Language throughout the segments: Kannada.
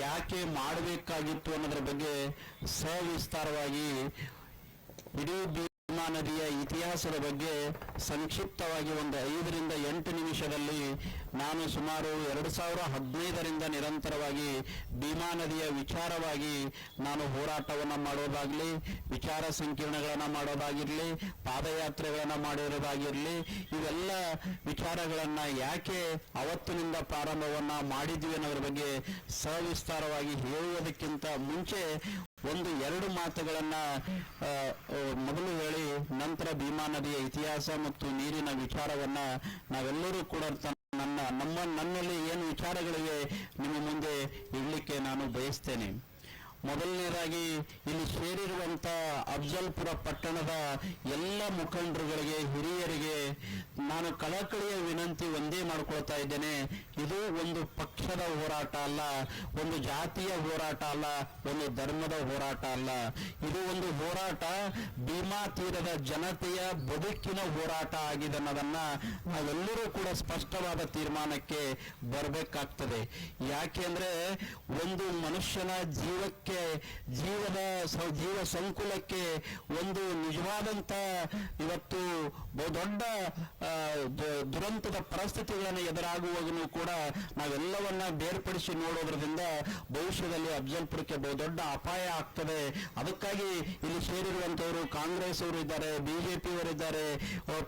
ಯಾಕೆ ಮಾಡಬೇಕಾಗಿತ್ತು ಅನ್ನೋದ್ರ ಬಗ್ಗೆ ಸವಿಸ್ತಾರವಾಗಿ ಇಡೀ ನದಿಯ ಇತಿಹಾಸದ ಬಗ್ಗೆ ಸಂಕ್ಷಿಪ್ತವಾಗಿ ಒಂದು ಐದರಿಂದ ಎಂಟು ನಿಮಿಷದಲ್ಲಿ ನಾನು ಸುಮಾರು ಎರಡು ಸಾವಿರ ಹದಿನೈದರಿಂದ ನಿರಂತರವಾಗಿ ಭೀಮಾ ನದಿಯ ವಿಚಾರವಾಗಿ ನಾನು ಹೋರಾಟವನ್ನು ಮಾಡೋದಾಗ್ಲಿ, ವಿಚಾರ ಸಂಕಿರಣಗಳನ್ನು ಮಾಡೋದಾಗಿರಲಿ, ಪಾದಯಾತ್ರೆಗಳನ್ನು ಮಾಡಿರೋದಾಗಿರಲಿ, ಇವೆಲ್ಲ ವಿಚಾರಗಳನ್ನು ಯಾಕೆ ಅವತ್ತಿನಿಂದ ಪ್ರಾರಂಭವನ್ನ ಮಾಡಿದ್ವಿ ಅನ್ನೋದ್ರ ಬಗ್ಗೆ ಸವಿಸ್ತಾರವಾಗಿ ಹೇಳುವುದಕ್ಕಿಂತ ಮುಂಚೆ ಒಂದು ಎರಡು ಮಾತುಗಳನ್ನ ಮೊದಲು ಹೇಳಿ, ನಂತರ ಭೀಮಾ ನದಿಯ ಇತಿಹಾಸ ಮತ್ತು ನೀರಿನ ವಿಚಾರವನ್ನ ನಾವೆಲ್ಲರೂ ಕೂಡ ನನ್ನ, ನಮ್ಮ, ನನ್ನಲ್ಲಿ ಏನು ವಿಚಾರಗಳಿವೆ ನಿಮ್ಮ ಮುಂದೆ ಇಡ್ಲಿಕ್ಕೆ ನಾನು ಬಯಸ್ತೇನೆ. ಮೊದಲನೇದಾಗಿ, ಇಲ್ಲಿ ಸೇರಿರುವಂತ ಅಫ್ಜಲ್ಪುರ ಪಟ್ಟಣದ ಎಲ್ಲ ಮುಖಂಡರುಗಳಿಗೆ ಹಿರಿಯರಿಗೆ ಕಳಕಳಿಯ ವಿನಂತಿ ಒಂದೇ ಮಾಡ್ಕೊಳ್ತಾ ಇದ್ದೇನೆ. ಇದು ಒಂದು ಪಕ್ಷದ ಹೋರಾಟ ಅಲ್ಲ, ಒಂದು ಜಾತಿಯ ಹೋರಾಟ ಅಲ್ಲ, ಒಂದು ಧರ್ಮದ ಹೋರಾಟ ಅಲ್ಲ. ಇದು ಒಂದು ಹೋರಾಟ ಭೀಮಾ ತೀರದ ಜನತೆಯ ಬದುಕಿನ ಹೋರಾಟ ಆಗಿದೆ ಅನ್ನೋದನ್ನ ನಾವೆಲ್ಲರೂ ಕೂಡ ಸ್ಪಷ್ಟವಾದ ತೀರ್ಮಾನಕ್ಕೆ ಬರಬೇಕಾಗ್ತದೆ. ಯಾಕೆಂದ್ರೆ ಒಂದು ಮನುಷ್ಯನ ಜೀವಕ್ಕೆ, ಜೀವದ ಜೀವ ಸಂಕುಲಕ್ಕೆ ಒಂದು ನಿಜವಾದಂತ ಇವತ್ತು ಬಹುದೊಡ್ಡ ದುರಂತದ ಪರಿಸ್ಥಿತಿಗಳನ್ನು ಎದುರಾಗುವಾಗಲೂ ಕೂಡ ನಾವೆಲ್ಲವನ್ನ ಬೇರ್ಪಡಿಸಿ ನೋಡೋದ್ರಿಂದ ಭವಿಷ್ಯದಲ್ಲಿ ಅಫ್ಜಲ್ಪುರಕ್ಕೆ ಬಹುದೊಡ್ಡ ಅಪಾಯ ಆಗ್ತದೆ. ಅದಕ್ಕಾಗಿ ಇಲ್ಲಿ ಸೇರಿರುವಂತವರು ಕಾಂಗ್ರೆಸ್ ಅವರು ಇದ್ದಾರೆ, ಬಿಜೆಪಿ ಅವರು ಇದ್ದಾರೆ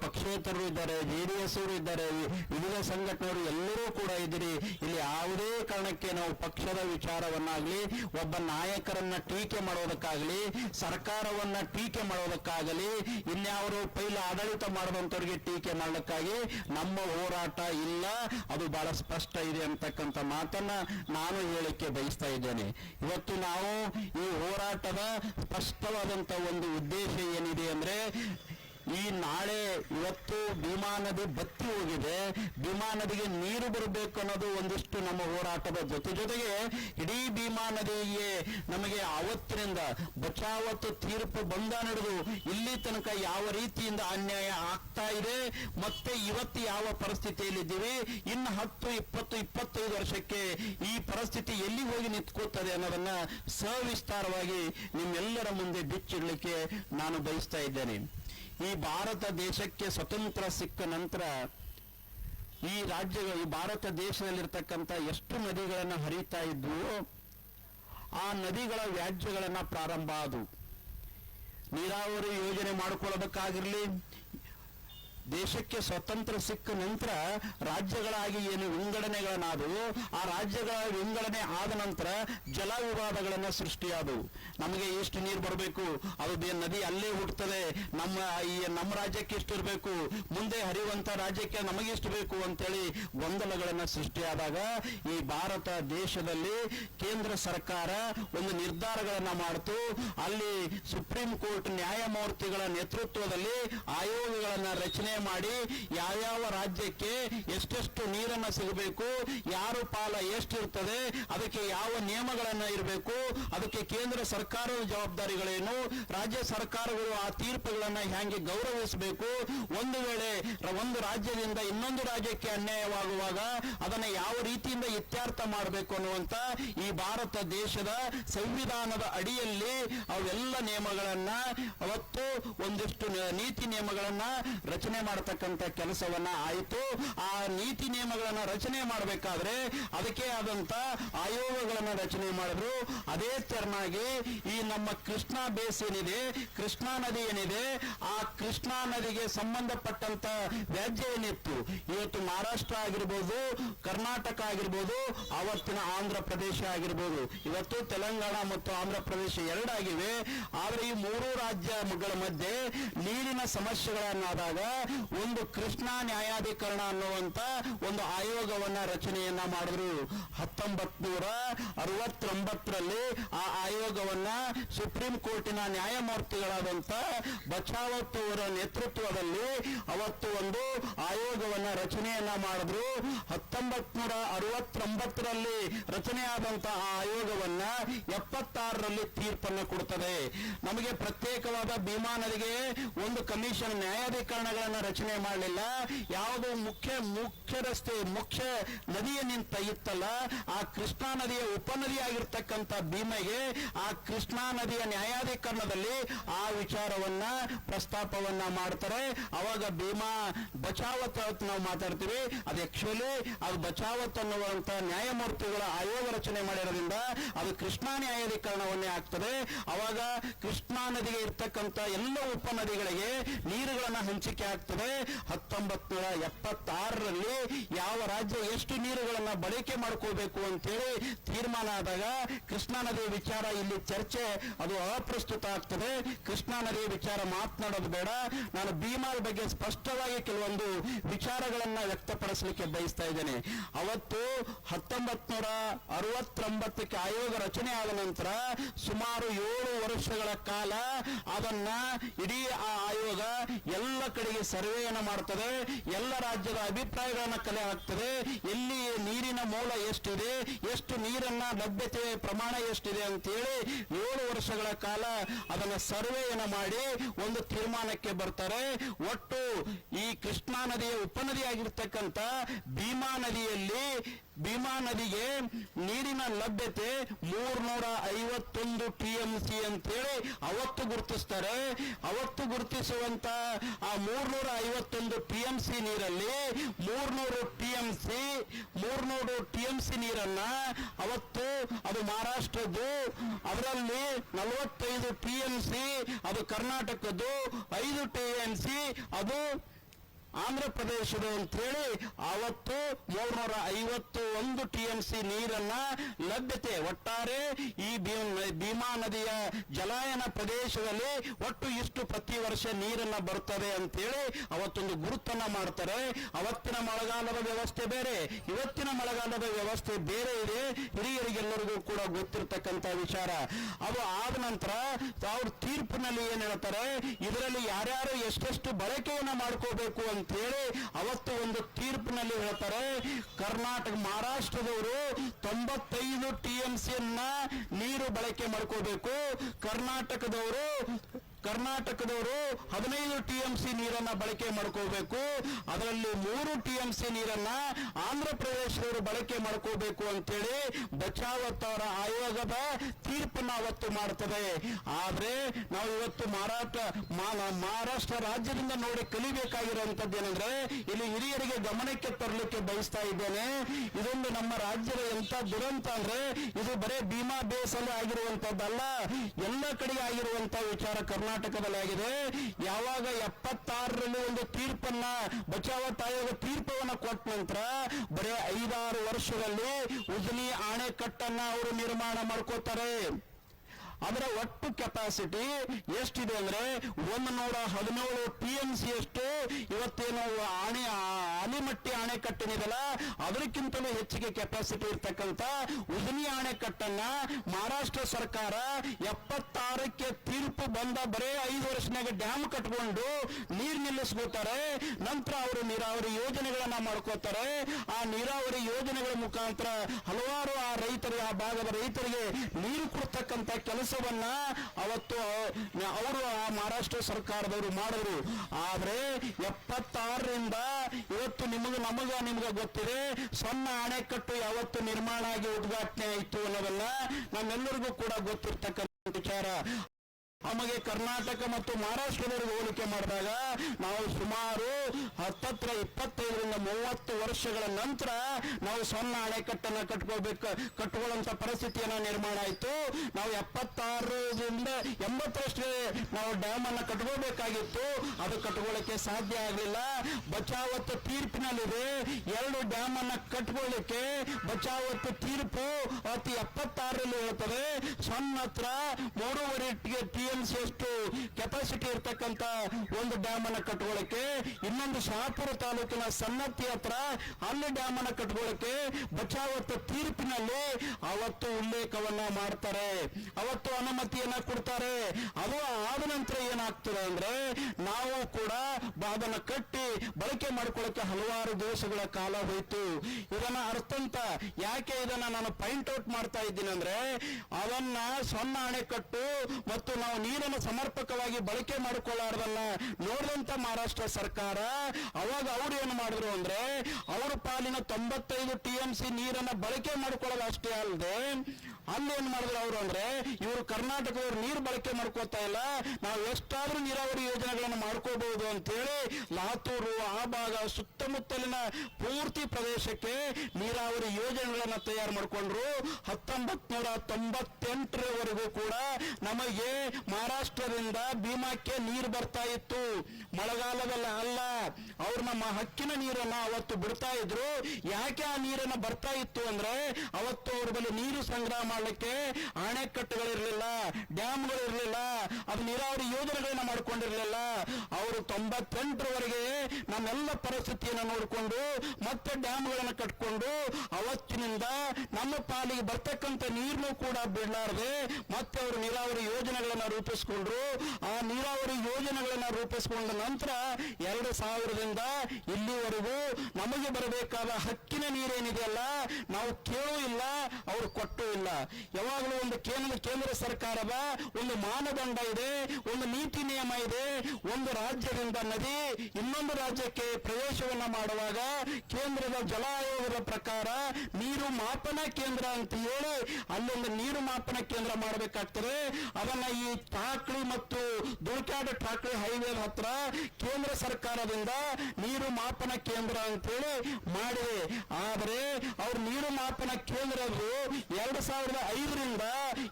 ಪಕ್ಷೇತರರು ಇದ್ದಾರೆ ಜೆಡಿಎಸ್ ಅವರು ಇದ್ದಾರೆ ವಿವಿಧ ಸಂಘಟನೆಯವರು ಎಲ್ಲರೂ ಕೂಡ ಇದ್ದೀರಿ. ಇಲ್ಲಿ ಯಾವುದೇ ಕಾರಣಕ್ಕೆ ನಾವು ಪಕ್ಷದ ವಿಚಾರವನ್ನಾಗ್ಲಿ, ಒಬ್ಬ ನಾಯಕರನ್ನ ಟೀಕೆ ಮಾಡೋದಕ್ಕಾಗಲಿ, ಸರ್ಕಾರವನ್ನ ಟೀಕೆ ಮಾಡೋದಕ್ಕಾಗಲಿ, ಇನ್ಯಾವರು ಪೈಲ ಆಡಳಿತ ಮಾಡುವಂತವರಿಗೆ ಟೀಕೆ ನಮ್ಮ ಹೋರಾಟ ಇಲ್ಲ, ಅದು ಬಹಳ ಸ್ಪಷ್ಟ ಇದೆ ಅಂತಕ್ಕಂಥ ಮಾತನ್ನ ನಾನು ಹೇಳಕ್ಕೆ ಬಯಸ್ತಾ ಇದ್ದೇನೆ. ಇವತ್ತು ನಾವು ಈ ಹೋರಾಟದ ಸ್ಪಷ್ಟವಾದಂತ ಒಂದು ಉದ್ದೇಶ ಏನಿದೆ ಅಂದ್ರೆ ಈ ನಾಳೆ ಇವತ್ತು ಭೀಮಾ ನದಿ ಬತ್ತಿ ಹೋಗಿದೆ. ಭೀಮಾ ನದಿಗೆ ನೀರು ಬರಬೇಕು ಅನ್ನೋದು ಒಂದಿಷ್ಟು ನಮ್ಮ ಹೋರಾಟದ ಜೊತೆ ಜೊತೆಗೆ ಇಡೀ ಭೀಮಾ ನದಿಗೆ ನಮಗೆ ಆವತ್ತಿನಿಂದ ಬಚಾವತ್ತು ತೀರ್ಪು ಬಂದ ನಡೆದು ಇಲ್ಲಿ ತನಕ ಯಾವ ರೀತಿಯಿಂದ ಅನ್ಯಾಯ ಆಗ್ತಾ ಇದೆ, ಮತ್ತೆ ಇವತ್ತು ಯಾವ ಪರಿಸ್ಥಿತಿಯಲ್ಲಿದ್ದೀವಿ, ಇನ್ನು ಹತ್ತು, ಇಪ್ಪತ್ತು, ಇಪ್ಪತ್ತೈದು ವರ್ಷಕ್ಕೆ ಈ ಪರಿಸ್ಥಿತಿ ಎಲ್ಲಿ ಹೋಗಿ ನಿಂತ್ಕೋತದೆ ಅನ್ನೋದನ್ನ ಸವಿಸ್ತಾರವಾಗಿ ನಿಮ್ಮೆಲ್ಲರ ಮುಂದೆ ಬಿಚ್ಚಿಡ್ಲಿಕ್ಕೆ ನಾನು ಬಯಸ್ತಾ ಇದ್ದೇನೆ. ಈ ಭಾರತ ದೇಶಕ್ಕೆ ಸ್ವತಂತ್ರ ಸಿಕ್ಕ ನಂತರ ಈ ರಾಜ್ಯಗಳು, ಈ ಭಾರತ ದೇಶದಲ್ಲಿರ್ತಕ್ಕಂಥ ಎಷ್ಟು ನದಿಗಳನ್ನು ಹರಿತಾ ಇದ್ವು, ಆ ನದಿಗಳ ವ್ಯಾಜ್ಯಗಳನ್ನ ಪ್ರಾರಂಭ ಆದವು. ನೀರಾವರಿ ಯೋಜನೆ ಮಾಡಿಕೊಳ್ಳಬೇಕಾಗಿರ್ಲಿ ದೇಶಕ್ಕೆ ಸ್ವತಂತ್ರ ಸಿಕ್ಕ ನಂತರ ರಾಜ್ಯಗಳಾಗಿ ಏನು ವಿಂಗಡಣೆಗಳನ್ನಾದವು, ಆ ರಾಜ್ಯಗಳ ವಿಂಗಡಣೆ ಆದ ನಂತರ ಜಲ ವಿವಾದಗಳನ್ನ ಸೃಷ್ಟಿಯಾದವು. ನಮಗೆ ಎಷ್ಟು ನೀರು ಬರಬೇಕು ಅದು ನದಿ ಅಲ್ಲೇ ಹುಟ್ಟುತ್ತದೆ ನಮ್ಮ ಈ ನಮ್ಮ ರಾಜ್ಯಕ್ಕೆ ಇಷ್ಟು ಇರಬೇಕು, ಮುಂದೆ ಹರಿಯುವಂತ ರಾಜ್ಯಕ್ಕೆ ನಮಗೆ ಇಷ್ಟು ಬೇಕು ಅಂತೇಳಿ ಗೊಂದಲಗಳನ್ನ ಸೃಷ್ಟಿಯಾದಾಗ ಈ ಭಾರತ ದೇಶದಲ್ಲಿ ಕೇಂದ್ರ ಸರ್ಕಾರ ಒಂದು ನಿರ್ಧಾರಗಳನ್ನ ಮಾಡಿತು. ಅಲ್ಲಿ ಸುಪ್ರೀಂ ಕೋರ್ಟ್ ನ್ಯಾಯಮೂರ್ತಿಗಳ ನೇತೃತ್ವದಲ್ಲಿ ಆಯೋಗಗಳನ್ನು ರಚನೆ ಮಾಡಿ ಯಾವ್ಯಾವ ರಾಜ್ಯಕ್ಕೆ ಎಷ್ಟೆಷ್ಟು ನೀರನ್ನ ಸಿಗಬೇಕು, ಯಾರು ಪಾಲ ಎಷ್ಟಿರ್ತದೆ, ಅದಕ್ಕೆ ಯಾವ ನಿಯಮಗಳನ್ನ ಇರಬೇಕು, ಅದಕ್ಕೆ ಕೇಂದ್ರ ಸರ್ಕಾರದ ಜವಾಬ್ದಾರಿಗಳೇನು, ರಾಜ್ಯ ಸರ್ಕಾರಗಳು ಆ ತೀರ್ಪುಗಳನ್ನ ಹ್ಯಾಂಗೆ ಗೌರವಿಸಬೇಕು, ಒಂದು ವೇಳೆ ಒಂದು ರಾಜ್ಯದಿಂದ ಇನ್ನೊಂದು ರಾಜ್ಯಕ್ಕೆ ಅನ್ಯಾಯವಾಗುವಾಗ ಅದನ್ನ ಯಾವ ರೀತಿಯಿಂದ ಇತ್ಯರ್ಥ ಮಾಡಬೇಕು ಅನ್ನುವಂತ ಈ ಭಾರತ ದೇಶದ ಸಂವಿಧಾನದ ಅಡಿಯಲ್ಲಿ ಅವೆಲ್ಲ ನಿಯಮಗಳನ್ನ ಅವತ್ತು ಒಂದಿಷ್ಟು ನೀತಿ ನಿಯಮಗಳನ್ನ ರಚನೆ ಮಾಡತಕ್ಕಂತ ಕೆಲಸವನ್ನ ಆಯಿತು. ಆ ನೀತಿ ನಿಯಮಗಳನ್ನ ರಚನೆ ಮಾಡಬೇಕಾದ್ರೆ ಅದಕ್ಕೆ ಆದಂತ ಆಯೋಗಗಳನ್ನ ರಚನೆ ಮಾಡಿದ್ರು. ಅದೇ ತೆರನಾಗಿ ಈ ನಮ್ಮ ಕೃಷ್ಣಾ ಬೇಸ್ ಏನಿದೆ, ಕೃಷ್ಣಾ ನದಿ ಏನಿದೆ, ಆ ಕೃಷ್ಣಾ ನದಿಗೆ ಸಂಬಂಧಪಟ್ಟಂತ ವ್ಯಾಜ್ಯ ಏನಿತ್ತು? ಇವತ್ತು ಮಹಾರಾಷ್ಟ್ರ ಆಗಿರ್ಬೋದು, ಕರ್ನಾಟಕ ಆಗಿರ್ಬೋದು, ಆವತ್ತಿನ ಆಂಧ್ರ ಪ್ರದೇಶ ಆಗಿರ್ಬೋದು. ಇವತ್ತು ತೆಲಂಗಾಣ ಮತ್ತು ಆಂಧ್ರ ಪ್ರದೇಶ ಎರಡಾಗಿವೆ. ಆದ್ರೆ ಈ ಮೂರು ರಾಜ್ಯಗಳ ಮಧ್ಯೆ ನೀರಿನ ಸಮಸ್ಯೆಗಳನ್ನಾದಾಗ ಒಂದು ಕೃಷ್ಣ ನ್ಯಾಯಾಧಿಕರಣ ಅನ್ನುವಂತ ಒಂದು ಆಯೋಗವನ್ನ ರಚನೆಯನ್ನ ಮಾಡಿದ್ರು. ಹತ್ತೊಂಬತ್ ನೂರ ಅರವತ್ತೊಂಬತ್ತರಲ್ಲಿ ಸುಪ್ರೀಂ ಕೋರ್ಟಿನ ನ್ಯಾಯಮೂರ್ತಿಗಳಾದಂತ ಬಚಾವತ್ ಅವರ ನೇತೃತ್ವದಲ್ಲಿ ಅವತ್ತು ಒಂದು ಆಯೋಗವನ್ನ ರಚನೆಯನ್ನ ಮಾಡಿದ್ರು. ಹತ್ತೊಂಬತ್ ನೂರ ಅರವತ್ತೊಂಬತ್ತರಲ್ಲಿ ರಚನೆಯಾದಂತ ಆ ಆಯೋಗವನ್ನ ಎಪ್ಪತ್ತಾರರಲ್ಲಿ ತೀರ್ಪನ್ನು ಕೊಡುತ್ತದೆ ನಮಗೆ ಪ್ರತ್ಯೇಕವಾದ ಭೀಮಾ ನದಿಗೆ ಒಂದು ಕಮಿಷನ್ ನ್ಯಾಯಾಧಿಕರಣಗಳನ್ನ ರಚನೆ ಮಾಡಲಿಲ್ಲ. ಯಾವುದು ಮುಖ್ಯ ಮುಖ್ಯ ರಸ್ತೆ, ಮುಖ್ಯ ನದಿಯ ನಿಂತ ಇತ್ತಲ್ಲ, ಆ ಕೃಷ್ಣಾ ನದಿಯ ಉಪನದಿ ಆಗಿರ್ತಕ್ಕಂಥ ಭೀಮೆಗೆ ಆ ಕೃಷ್ಣಾ ನದಿಯ ನ್ಯಾಯಾಧೀಕರಣದಲ್ಲಿ ಆ ವಿಚಾರವನ್ನ ಪ್ರಸ್ತಾಪವನ್ನ ಮಾಡ್ತಾರೆ. ಅವಾಗ ಭೀಮಾ ಬಚಾವತ್ ನಾವು ಮಾತಾಡ್ತೀವಿ. ಅದು ಆಕ್ಚುಲಿ ಅದು ಬಚಾವತ್ ಅನ್ನುವಂತ ನ್ಯಾಯಮೂರ್ತಿಗಳ ಆಯೋಗ ರಚನೆ ಮಾಡಿರೋದ್ರಿಂದ ಅದು ಕೃಷ್ಣಾ ನ್ಯಾಯಾಧೀಕರಣವನ್ನೇ ಆಗ್ತದೆ. ಅವಾಗ ಕೃಷ್ಣಾ ನದಿಗೆ ಇರ್ತಕ್ಕಂಥ ಎಲ್ಲ ಉಪನದಿಗಳಿಗೆ ನೀರುಗಳನ್ನ ಹಂಚಿಕೆ ಆಗ್ತದೆ. ಹತ್ತೊಂಬತ್ತು ನೂರ ಎಪ್ಪತ್ತಾರರಲ್ಲಿ ಯಾವ ರಾಜ್ಯ ಎಷ್ಟು ನೀರುಗಳನ್ನ ಬಳಕೆ ಮಾಡ್ಕೋಬೇಕು ಅಂತೇಳಿ ತೀರ್ಮಾನ ಆದಾಗ ಕೃಷ್ಣಾ ನದಿಯ ವಿಚಾರ ಇಲ್ಲಿ ಚರ್ಚೆ ಅದು ಅಪ್ರಸ್ತುತ ಆಗ್ತದೆ. ಕೃಷ್ಣಾ ನದಿ ವಿಚಾರ ಮಾತನಾಡೋದು ಬೇಡ. ನಾನು ಭೀಮಾಳ ಬಗ್ಗೆ ಸ್ಪಷ್ಟವಾಗಿ ಕೆಲವೊಂದು ವಿಚಾರಗಳನ್ನ ವ್ಯಕ್ತಪಡಿಸಲಿಕ್ಕೆ ಬಯಸ್ತಾ ಇದ್ದೇನೆ. ಅವತ್ತು ಹತ್ತೊಂಬತ್ ನೂರ ಅರವತ್ತೊಂಬತ್ತಕ್ಕೆ ಆಯೋಗ ರಚನೆ ಆದ ನಂತರ ಸುಮಾರು ಏಳು ವರ್ಷಗಳ ಕಾಲ ಅದನ್ನ ಇಡೀ ಆ ಆಯೋಗ ಎಲ್ಲ ಕಡೆಗೆ ಸರ್ವೆಯನ್ನು ಮಾಡ್ತದೆ. ಎಲ್ಲ ರಾಜ್ಯದ ಅಭಿಪ್ರಾಯಗಳನ್ನ ಕಲೆ ಹಾಕ್ತದೆ. ಎಲ್ಲಿ ನೀರಿನ ಮೂಲ ಎಷ್ಟಿದೆ, ಎಷ್ಟು ನೀರನ್ನ ಲಭ್ಯತೆ ಪ್ರಮಾಣ ಎಷ್ಟಿದೆ ಅಂತೇಳಿ ಏಳು ವರ್ಷಗಳ ಕಾಲ ಅದನ್ನ ಸರ್ವೆಯನ್ನು ಮಾಡಿ ಒಂದು ತೀರ್ಮಾನಕ್ಕೆ ಬರ್ತಾರೆ. ಒಟ್ಟು ಈ ಕೃಷ್ಣಾ ನದಿಯ ಉಪನದಿ ಆಗಿರ್ತಕ್ಕಂಥ ಭೀಮಾ ನದಿಯಲ್ಲಿ ಭೀಮಾ ನದಿಗೆ ನೀರಿನ ಲಭ್ಯತೆ ಮೂರ್ನೂರ ಐವತ್ತೊಂದು ಟಿ ಎಂ ಸಿ ಅಂತೇಳಿ ಅವತ್ತು ಗುರುತಿಸ್ತಾರೆ. ಅವತ್ತು ಗುರುತಿಸುವಂತ ಆ ಮೂರ್ನೂರ ಐವತ್ತೊಂದು ಟಿ ಎಂ ಸಿ ನೀರಲ್ಲಿ ಮೂರ್ನೂರು ಟಿ ಎಂ ಸಿ, ಮೂರ್ನೂರು ಟಿ ಎಂ ಸಿ ನೀರನ್ನ ಅವತ್ತು ಅದು ಮಹಾರಾಷ್ಟ್ರದ್ದು, ಅದರಲ್ಲಿ ನಲವತ್ತೈದು ಟಿ ಎಂ ಸಿ, ಅದು ಕರ್ನಾಟಕದ್ದು, ಐದು ಟಿ ಎಂ ಸಿ, ಅದು ಆಂಧ್ರ ಪ್ರದೇಶದ ಅಂತೇಳಿ ಅವತ್ತು ಏಳ್ನೂರ ಐವತ್ತು ಒಂದು ಟಿ ಎಂ ಸಿ ನೀರನ್ನ ಲಭ್ಯತೆ. ಒಟ್ಟಾರೆ ಈ ಭೀಮ್- ನದಿಯ ಜಲಾಯನ ಪ್ರದೇಶದಲ್ಲಿ ಒಟ್ಟು ಇಷ್ಟು ಪ್ರತಿ ವರ್ಷ ನೀರನ್ನ ಬರ್ತದೆ ಅಂತೇಳಿ ಅವತ್ತೊಂದು ಗುರುತನ್ನ ಮಾಡ್ತಾರೆ. ಅವತ್ತಿನ ಮಳೆಗಾಲದ ವ್ಯವಸ್ಥೆ ಬೇರೆ, ಇವತ್ತಿನ ಮಳೆಗಾಲದ ವ್ಯವಸ್ಥೆ ಬೇರೆ ಇದೆ. ಹಿರಿಯರಿಗೆಲ್ಲರಿಗೂ ಕೂಡ ಗೊತ್ತಿರತಕ್ಕಂತ ವಿಚಾರ. ಅದು ಆದ ನಂತರ ಅವ್ರ ತೀರ್ಪಿನಲ್ಲಿ ಏನ್ ಹೇಳ್ತಾರೆ, ಇದರಲ್ಲಿ ಯಾರ್ಯಾರು ಎಷ್ಟೆಷ್ಟು ಬಳಕೆಯನ್ನ ಮಾಡ್ಕೋಬೇಕು ಅಂತೇಳಿ ಅವತ್ತು ಒಂದು ತೀರ್ಪಿನಲ್ಲಿ ಹೇಳ್ತಾರೆ ಕರ್ನಾಟಕ ಮಹಾರಾಷ್ಟ್ರದವರು ತೊಂಬತ್ತೈದು ಟಿ ನೀರು ಬಳಕೆ ಮಾಡ್ಕೋಬೇಕು. ಕರ್ನಾಟಕದವರು ಕರ್ನಾಟಕದವರು ಹದಿನೈದು ಟಿ ಎಂ ಸಿ ನೀರನ್ನ ಬಳಕೆ ಮಾಡ್ಕೋಬೇಕು. ಅದರಲ್ಲಿ ಮೂರು ಟಿ ಎಂ ಸಿ ನೀರನ್ನ ಆಂಧ್ರ ಪ್ರದೇಶದವರು ಬಳಕೆ ಮಾಡ್ಕೋಬೇಕು ಅಂತೇಳಿ ಬಚಾವತ್ ಅವರ ಆಯೋಗದ ತೀರ್ಪನ್ನ ಅವತ್ತು ಮಾಡ್ತದೆ. ಆದ್ರೆ ನಾವು ಇವತ್ತು ಮಾರಾಟ ಮಹಾರಾಷ್ಟ್ರ ರಾಜ್ಯದಿಂದ ನೋಡಿ ಕಲಿಬೇಕಾಗಿರುವಂತದ್ದು ಏನಂದ್ರೆ ಇಲ್ಲಿ ಹಿರಿಯರಿಗೆ ಗಮನಕ್ಕೆ ತರಲಿಕ್ಕೆ ಬಯಸ್ತಾ ಇದ್ದೇನೆ. ಇದೊಂದು ನಮ್ಮ ರಾಜ್ಯದ ಎಂತ ದುರಂತ ಅಂದ್ರೆ ಇದು ಬರೀ ಭೀಮಾ ಬೇಸಲ್ಲಿ ಆಗಿರುವಂತದ್ದಲ್ಲ ಎಲ್ಲ ಕಡೆ ಆಗಿರುವಂತ ವಿಚಾರ ಕರ್ನಾಟಕದಲ್ಲಿ ಆಗಿದೆ ಯಾವಾಗ ಎಪ್ಪತ್ತಾರರಲ್ಲಿ ಒಂದು ತೀರ್ಪನ್ನ ಬಚಾವತ್ ಆಯೋಗ ತೀರ್ಪವನ್ನ ಕೊಟ್ಟ ನಂತರ ಬರೇ ಐದಾರು ವರ್ಷದಲ್ಲಿ ಉಜನಿ ಅಣೆಕಟ್ಟನ್ನ ಅವರು ನಿರ್ಮಾಣ ಮಾಡ್ಕೋತಾರೆ. ಅದರ ಒಟ್ಟು ಕೆಪಾಸಿಟಿ ಎಷ್ಟಿದೆ ಅಂದ್ರೆ ಒಂದು ನೂರ ಹದಿನೇಳು ಟಿ ಎಂ ಸಿ ಅಷ್ಟು ಇವತ್ತೇನು ಆಣೆ ಆಲಿಮಟ್ಟಿ ಅಣೆಕಟ್ಟಿನಿದೆಲ್ಲ ಅದಕ್ಕಿಂತಲೂ ಹೆಚ್ಚಿಗೆ ಕೆಪಾಸಿಟಿ ಇರ್ತಕ್ಕಂಥ ಉದಿನಿ ಅಣೆಕಟ್ಟನ್ನ ಮಹಾರಾಷ್ಟ್ರ ಸರ್ಕಾರ ಎಪ್ಪತ್ತಾರಕ್ಕೆ ತೀರ್ಪು ಬಂದ ಬರೇ ಐದು ವರ್ಷನಾಗ ಡ್ಯಾಮ್ ಕಟ್ಕೊಂಡು ನೀರ್ ನಿಲ್ಲಿಸ್ಕೋತಾರೆ ನಂತರ ಅವರು ನೀರಾವರಿ ಯೋಜನೆಗಳನ್ನ ಮಾಡ್ಕೋತಾರೆ ಆ ನೀರಾವರಿ ಯೋಜನೆಗಳ ಮುಖಾಂತರ ಹಲವಾರು ಆ ರೈತರಿಗೆ, ಆ ಭಾಗದ ರೈತರಿಗೆ ನೀರು ಕೊಡ್ತಕ್ಕಂತ ಕೆಲಸವನ್ನ ಅವತ್ತು ಅವರು ಆ ಮಹಾರಾಷ್ಟ್ರ ಸರ್ಕಾರದವರು ಮಾಡಿದ್ರು. ಆದ್ರೆ ಎಪ್ಪತ್ತಾರರಿಂದ ಇವತ್ತು ನಿಮಗೆ ನಮಗ ನಿಮ್ಗೆ ಗೊತ್ತಿದೆ. ಸಣ್ಣ ಅಣೆಕಟ್ಟು ಯಾವತ್ತು ನಿರ್ಮಾಣ ಆಗಿ ಉದ್ಘಾಟನೆ ಆಯಿತು ಅನ್ನೋದೆಲ್ಲ ನಮ್ಮೆಲ್ಲರಿಗೂ ಕೂಡ ಗೊತ್ತಿರ್ತಕ್ಕಂಥ ವಿಚಾರ. ನಮಗೆ ಕರ್ನಾಟಕ ಮತ್ತು ಮಹಾರಾಷ್ಟ್ರದವರಿಗೆ ಹೋಲಿಕೆ ಮಾಡಿದಾಗ ನಾವು ಸುಮಾರು ಹತ್ತತ್ರ ಇಪ್ಪತ್ತೈದರಿಂದ ಮೂವತ್ತು ವರ್ಷಗಳ ನಂತರ ನಾವು ಸಣ್ಣ ಅಣೆಕಟ್ಟನ್ನು ಕಟ್ಕೋಬೇಕು ಕಟ್ಕೊಳ್ಳುವಂತ ಪರಿಸ್ಥಿತಿಯನ್ನ ನಿರ್ಮಾಣ ಆಯಿತು. ನಾವು ಎಪ್ಪತ್ತಾರರಿಂದ ಎಂಬತ್ತರಷ್ಟು ನಾವು ಡ್ಯಾಮ್ ಅನ್ನ ಕಟ್ಕೋಬೇಕಾಗಿತ್ತು. ಅದು ಕಟ್ಕೊಳ್ಳಕ್ಕೆ ಸಾಧ್ಯ ಆಗಲಿಲ್ಲ. ಬಚಾವತ್ತು ತೀರ್ಪಿನಲ್ಲಿದೆ. ಎರಡು ಡ್ಯಾಮ್ ಅನ್ನ ಕಟ್ಕೊಳ್ಳಿಕ್ಕೆ ಬಚಾವತ್ತು ತೀರ್ಪು ಅತಿ ಎಪ್ಪತ್ತಾರರಲ್ಲಿ ಹೇಳ್ತದೆ. ಸಣ್ಣ ಹತ್ರ ಮೂರುವರೆ ಟಿ ಎಂ ಎಷ್ಟು? ಕೆಪಾಸಿಟಿ ಇರ್ತಕ್ಕಂತ ಒಂದು ಡ್ಯಾಮ್ ಅನ್ನ ಕಟ್ಕೊಳಕ್ಕೆ, ಇನ್ನೊಂದು ಶಹಾಪುರ ತಾಲೂಕಿನ ಸನ್ನತಿ ಹತ್ರ ಅಲ್ಲಿ ಡ್ಯಾಮ್ ಅನ್ನ ಕಟ್ಕೊಳಕ್ಕೆ ಬಚಾವತ್ ತೀರ್ಪಿನಲ್ಲಿ ಅವತ್ತು ಉಲ್ಲೇಖವನ್ನ ಮಾಡ್ತಾರೆ. ಅವತ್ತು ಅನುಮತಿಯನ್ನ ಕೊಡ್ತಾರೆ. ಅದು ಆದ ನಂತರ ಏನಾಗ್ತದೆ ಅಂದ್ರೆ ನಾವು ಕೂಡ ಅದನ್ನ ಕಟ್ಟಿ ಬಳಕೆ ಮಾಡ್ಕೊಳಕ್ಕೆ ಹಲವಾರು ದಿವಸಗಳ ಕಾಲ ಹೋಯ್ತು. ಇದನ್ನ ಅರ್ಥಂತ ಯಾಕೆ ಇದನ್ನ ನಾನು ಪಾಯಿಂಟ್ ಔಟ್ ಮಾಡ್ತಾ ಇದ್ದೀನಿ ಅಂದ್ರೆ, ಅವನ್ನ ಸಣ್ಣ ಅಣೆಕಟ್ಟು ಮತ್ತು ನಾವು ನಾವು ನೀರನ್ನು ಸಮರ್ಪಕವಾಗಿ ಬಳಕೆ ಮಾಡಿಕೊಳ್ಳಾರ್ದನ್ನ ನೋಡಿದಂತ ಮಹಾರಾಷ್ಟ್ರ ಸರ್ಕಾರ ಅವಾಗ ಅವರು ಏನು ಮಾಡಿದ್ರು ಅಂದ್ರೆ ಅವ್ರ ಪಾಲಿನ ತೊಂಬತ್ತೈದು ಟಿ ಎಂ ಸಿ ನೀರನ್ನ ಬಳಕೆ ಮಾಡಿಕೊಳ್ಳೋದು ಅಷ್ಟೇ ಅಲ್ಲದೆ ಅಲ್ಲಿ ಏನ್ ಮಾಡಿದ್ರು ಅವರು ಅಂದ್ರೆ, ಇವರು ಕರ್ನಾಟಕದವರು ನೀರು ಬಳಕೆ ಮಾಡ್ಕೋತಾ ಇಲ್ಲ, ನಾವು ಎಷ್ಟಾದ್ರೂ ನೀರಾವರಿ ಯೋಜನೆಗಳನ್ನು ಮಾಡ್ಕೋಬಹುದು ಅಂತೇಳಿ ಲಾತೂರು ಆ ಭಾಗ ಸುತ್ತಮುತ್ತಲಿನ ಪೂರ್ತಿ ಪ್ರದೇಶಕ್ಕೆ ನೀರಾವರಿ ಯೋಜನೆಗಳನ್ನ ತಯಾರು ಮಾಡಿಕೊಂಡ್ರು. ಹತ್ತೊಂಬತ್ ನೂರ ತೊಂಬತ್ತೆಂಟರವರೆಗೂ ಕೂಡ ನಮಗೆ ಮಹಾರಾಷ್ಟ್ರದಿಂದ ಭೀಮಾಕ್ಕೆ ನೀರು ಬರ್ತಾ ಇತ್ತು. ಮಳೆಗಾಲದಲ್ಲಿ ಅಲ್ಲ, ಅವ್ರು ನಮ್ಮ ಹಕ್ಕಿನ ನೀರನ್ನ ಅವತ್ತು ಬಿಡ್ತಾ ಇದ್ರು. ಯಾಕೆ ಆ ನೀರನ್ನ ಬರ್ತಾ ಇತ್ತು ಅಂದ್ರೆ, ಅವತ್ತು ಅವ್ರ ಬಳಿ ನೀರು ಸಂಗ್ರಹ ಮಾಡಲಿಕ್ಕೆ ಡ್ಯಾಮ್ಗಳು ಇರಲಿಲ್ಲ, ಅದು ನೀರಾವರಿ ಯೋಜನೆಗಳನ್ನ ಮಾಡಿಕೊಂಡಿರಲಿಲ್ಲ. ಅವರು ತೊಂಬತ್ತೆಂಟರವರೆಗೆ ನಮ್ಮೆಲ್ಲ ಪರಿಸ್ಥಿತಿಯನ್ನು ನೋಡಿಕೊಂಡು, ಮತ್ತೆ ಡ್ಯಾಮ್ಗಳನ್ನ ಕಟ್ಕೊಂಡು, ಅವತ್ತಿನಿಂದ ನಮ್ಮ ಪಾಲಿಗೆ ಬರ್ತಕ್ಕಂಥ ನೀರನ್ನು ಕೂಡ ಬಿಡಲಾರದೆ ಮತ್ತೆ ಅವರು ನೀರಾವರಿ ಯೋಜನೆಗಳನ್ನ ರೂಪಿಸಿಕೊಂಡ್ರು. ಆ ನೀರಾವರಿ ಯೋಜನೆಗಳನ್ನ ರೂಪಿಸಿಕೊಂಡ ನಂತರ ಎರಡು ಸಾವಿರದಿಂದ ಇಲ್ಲಿವರೆಗೂ ನಮಗೆ ಬರಬೇಕಾದ ಹಕ್ಕಿನ ನೀರೇನಿದೆಯಲ್ಲ ನಾವು ಕೇಳೂ ಇಲ್ಲ, ಅವರು ಕೊಟ್ಟೂ ಇಲ್ಲ. ಯಾವಾಗಲೂ ಒಂದು ಕೇಂದ್ರ ಕೇಂದ್ರ ಸರ್ಕಾರದ ಒಂದು ಮಾನದಂಡ ಇದೆ, ಒಂದು ನೀತಿ ನಿಯಮ ಇದೆ. ಒಂದು ರಾಜ್ಯದಿಂದ ನದಿ ಇನ್ನೊಂದು ರಾಜ್ಯಕ್ಕೆ ಪ್ರವೇಶವನ್ನ ಮಾಡುವಾಗ ಕೇಂದ್ರದ ಜಲ ಆಯೋಗದ ಪ್ರಕಾರ ನೀರು ಮಾಪನ ಕೇಂದ್ರ ಅಂತ ಹೇಳಿ ಅಲ್ಲೊಂದು ನೀರು ಮಾಪನ ಕೇಂದ್ರ ಮಾಡಬೇಕಾಗ್ತದೆ. ಅದನ್ನ ಈ ಟಾಕ್ಳಿ ಮತ್ತು ದುರ್ಕಾಡು ಟಾಕ್ಳಿ ಹೈವೇ ಹತ್ರ ಕೇಂದ್ರ ಸರ್ಕಾರದಿಂದ ನೀರು ಮಾಪನ ಕೇಂದ್ರ ಅಂತೇಳಿ ಮಾಡಿದೆ. ಆದರೆ ಅವ್ರ ನೀರು ಮಾಪನ ಕೇಂದ್ರದ್ದು ಎರಡು ಸಾವಿರದ ಐದರಿಂದ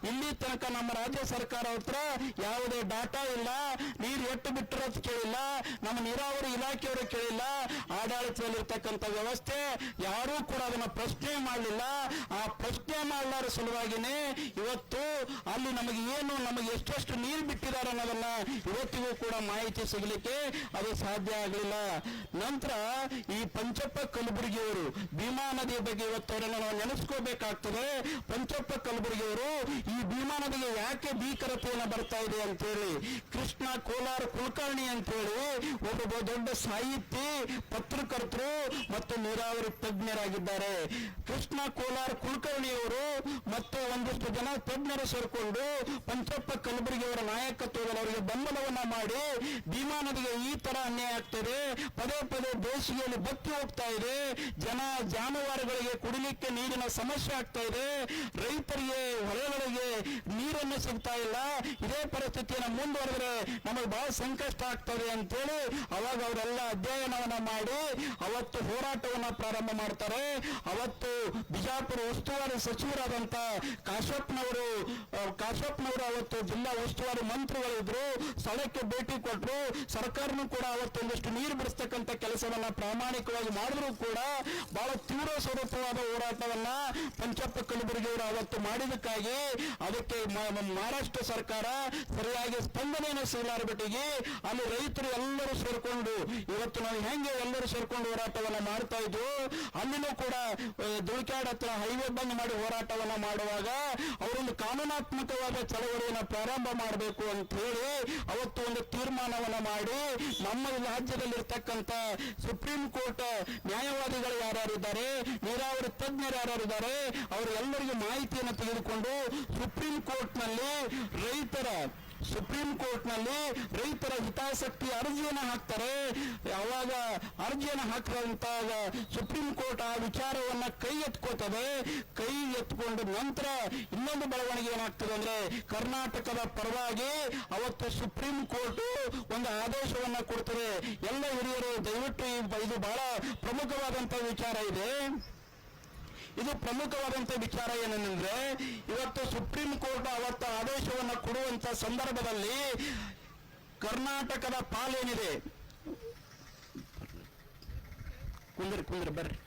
ಇಲ್ಲಿ ತನಕ ನಮ್ಮ ರಾಜ್ಯ ಸರ್ಕಾರ ಹತ್ರ ಯಾವುದೇ ಡಾಟಾ ಇಲ್ಲ. ನೀರು ಎಟ್ಟು ಬಿಟ್ಟಿರೋದು ಕೇಳಿಲ್ಲ. ನಮ್ಮ ನೀರಾವರಿ ಇಲಾಖೆಯವರು ಕೇಳಿಲ್ಲ. ಆಡಳಿತದಲ್ಲಿರ್ತಕ್ಕಂಥ ವ್ಯವಸ್ಥೆ ಯಾರೂ ಕೂಡ ಅದನ್ನ ಪ್ರಶ್ನೆ ಮಾಡಲಿಲ್ಲ. ಆ ಪ್ರಶ್ನೆ ಮಾಡಲಾರ ಸಲುವಾಗಿನೇ ಇವತ್ತು ಅಲ್ಲಿ ನಮಗೆ ಏನು, ನಮಗೆ ಎಷ್ಟೆಷ್ಟು ನೀರು ಬಿಟ್ಟಿದ್ದಾರೆ ಅನ್ನೋದನ್ನ ಇವತ್ತಿಗೂ ಕೂಡ ಮಾಹಿತಿ ಸಿಗಲಿಕ್ಕೆ ಅದು ಸಾಧ್ಯ ಆಗಲಿಲ್ಲ. ನಂತರ ಈ ಪಂಚಪ್ಪ ಕಲಬುರಗಿಯವರು ಭೀಮಾ ನದಿಯ ಬಗ್ಗೆ ಇವತ್ತು ಅವರನ್ನು ನಾವು ನೆನೆಸ್ಕೋಬೇಕಾಗ್ತದೆ. ಪಂಚಪ್ಪ ಕಲಬುರಗಿಯವರು ಈ ಭೀಮಾ ನದಿಗೆ ಯಾಕೆ ಭೀಕರತೆಯನ್ನು ಬರ್ತಾ ಇದೆ ಅಂತೇಳಿ ಕೃಷ್ಣ ಕೋಲಾರ ಕುಲಕರ್ಣಿ ಅಂತೇಳಿ ಒಬ್ಬ ದೊಡ್ಡ ಸಾಹಿತಿ, ಪತ್ರಕರ್ತರು ಮತ್ತು ನೀರಾವರಿ ತಜ್ಞರಾಗಿದ್ದಾರೆ. ಕೃಷ್ಣ ಕೋಲಾರ ಕುಲಕರ್ಣಿಯವರು ಮತ್ತು ಒಂದಿಷ್ಟು ಜನ ತಜ್ಞರು ಸೇರಿಕೊಂಡು ಪಂಚಪ್ಪ ಕಲಬುರಗಿಯವರ ನಾಯಕತ್ವದಲ್ಲಿ ಅವರಿಗೆ ಬೆಂಬಲವನ್ನ ಮಾಡಿ ಭೀಮಾ ನದಿಗೆ ಈ ತರ ಅನ್ಯಾಯ ಆಗ್ತದೆ, ಪದೇ ಪದೇ ಬೇಸಿಗೆಯಲ್ಲಿ ಬತ್ತಿ ಹೋಗ್ತಾ ಇದೆ, ಜನ ಜಾನುವಾರುಗಳಿಗೆ ಕುಡಿಲಿಕ್ಕೆ ನೀರಿನ ಸಮಸ್ಯೆ ಆಗ್ತಾ ಇದೆ ರೈತರಿಗೆ ಹೊಳೆಗಳಿಗೆ ನೀರನ್ನು ಸಿಗ್ತಾ ಇಲ್ಲ. ಇದೇ ಪರಿಸ್ಥಿತಿಯನ್ನು ಮುಂದುವರೆದ್ರೆ ನಮಗೆ ಬಹಳ ಸಂಕಷ್ಟ ಆಗ್ತದೆ ಅಂತೇಳಿ ಅವಾಗ ಅವರೆಲ್ಲ ಅಧ್ಯಯನವನ್ನ ಮಾಡಿ, ಅವತ್ತು ಹೋರಾಟವನ್ನ ಪ್ರಾರಂಭ ಮಾಡ್ತಾರೆ. ಅವತ್ತು ಬಿಜಾಪುರ ಉಸ್ತುವಾರಿ ಸಚಿವರಾದಂತ ಕಾಶಪ್ಪನವರು ಕಾಶಪ್ಪನವರು ಅವತ್ತು ಜಿಲ್ಲಾ ಉಸ್ತುವಾರಿ ಮಂತ್ರಿಗಳಿದ್ರು. ಸ್ಥಳಕ್ಕೆ ಭೇಟಿ ಕೊಟ್ಟರು ಸರ್ಕಾರನು ಕೂಡ ಅವತ್ತು ಒಂದಿಷ್ಟು ನೀರು ಬಿಡಿಸ್ತಕ್ಕಂಥ ಕೆಲಸವನ್ನ ಪ್ರಾಮಾಣಿಕವಾಗಿ ಮಾಡಿದ್ರು ಕೂಡ ಬಹಳ ತೀವ್ರ ಸ್ವರೂಪವಾದ ಹೋರಾಟವನ್ನ ಪಂಚಪ್ಪ ಕಲಬುರಗಿಯವರು ಅವತ್ತು ಮಾಡಿದಕ್ಕಾಗಿ ಅದಕ್ಕೆ ಮಹಾರಾಷ್ಟ್ರ ಸರ್ಕಾರ ಸರಿಯಾಗಿ ಸ್ಪಂದನೆಯನ್ನು ಸಿಗಲಾರಬಿಟ್ಟಿಗೆ ಅಲ್ಲಿ ರೈತರು ಎಲ್ಲರೂ ಸೇರ್ಕೊಂಡು, ಇವತ್ತು ನಾವು ಹೆಂಗೆ ಎಲ್ಲರೂ ಸೇರ್ಕೊಂಡು ಹೋರಾಟವನ್ನ ಮಾಡ್ತಾ ಇದ್ವು, ಅಲ್ಲಿನೂ ಕೂಡ ದುಳಿಕಾಡ್ ಹತ್ರ ಹೈವೇ ಬಂದ್ ಮಾಡಿ ಹೋರಾಟವನ್ನ ಮಾಡುವಾಗ ಅವರೊಂದು ಕಾನೂನಾತ್ಮಕವಾದ ಚಳವಳಿಯನ್ನು ಪ್ರಾರಂಭ ಮಾಡಬೇಕು ಅಂತ ಹೇಳಿ ಅವತ್ತು ಒಂದು ತೀರ್ಮಾನವನ್ನ ಮಾಡಿ ನಮ್ಮ ರಾಜ್ಯದಲ್ಲಿರ್ತಕ್ಕಂಥ ಸುಪ್ರೀಂ ಕೋರ್ಟ್ ನ್ಯಾಯವಾದಿಗಳು ಯಾರ್ಯಾರಿದ್ದಾರೆ, ನೀರಾವರಿ ತಜ್ಞರು ಯಾರ್ಯಾರಿದ್ದಾರೆ ಅವರು ಎಲ್ಲರಿಗೂ ಮಾಹಿತಿಯನ್ನು ತೆಗೆದುಕೊಂಡು ಸುಪ್ರೀಂ ಕೋರ್ಟ್ನಲ್ಲಿ ರೈತರ, ಸುಪ್ರೀಂ ಕೋರ್ಟ್ನಲ್ಲಿ ರೈತರ ಹಿತಾಸಕ್ತಿ ಅರ್ಜಿಯನ್ನು ಹಾಕ್ತಾರೆ. ಯಾವಾಗ ಅರ್ಜಿಯನ್ನು ಹಾಕಿದಂತಾಗ ಸುಪ್ರೀಂ ಕೋರ್ಟ್ ಆ ವಿಚಾರವನ್ನ ಕೈ ಎತ್ಕೋತದೆ. ಕೈ ಎತ್ಕೊಂಡ ನಂತರ ಇನ್ನೊಂದು ಬೆಳವಣಿಗೆ ಏನಾಗ್ತದೆ ಅಂದ್ರೆ ಕರ್ನಾಟಕದ ಪರವಾಗಿ ಅವತ್ತು ಸುಪ್ರೀಂ ಕೋರ್ಟ್ ಒಂದು ಆದೇಶವನ್ನ ಕೊಡ್ತದೆ. ಎಲ್ಲ ಹಿರಿಯರು, ದಯವಿಟ್ಟು ಇದು ಬಹಳ ಪ್ರಮುಖವಾದಂತ ವಿಚಾರ ಇದೆ. ಇದು ಪ್ರಮುಖವಾದಂತ ವಿಚಾರ ಏನಂದ್ರೆ, ಇವತ್ತು ಸುಪ್ರೀಂ ಕೋರ್ಟ್ ಅವತ್ತ ಆದೇಶವನ್ನ ಕೊಡುವಂತ ಸಂದರ್ಭದಲ್ಲಿ ಕರ್ನಾಟಕದ ಪಾಲೇನಿದೆ? ಕುಂದ್ರಿ ಕುಂದ್ರಿ, ಬರ್ರಿ.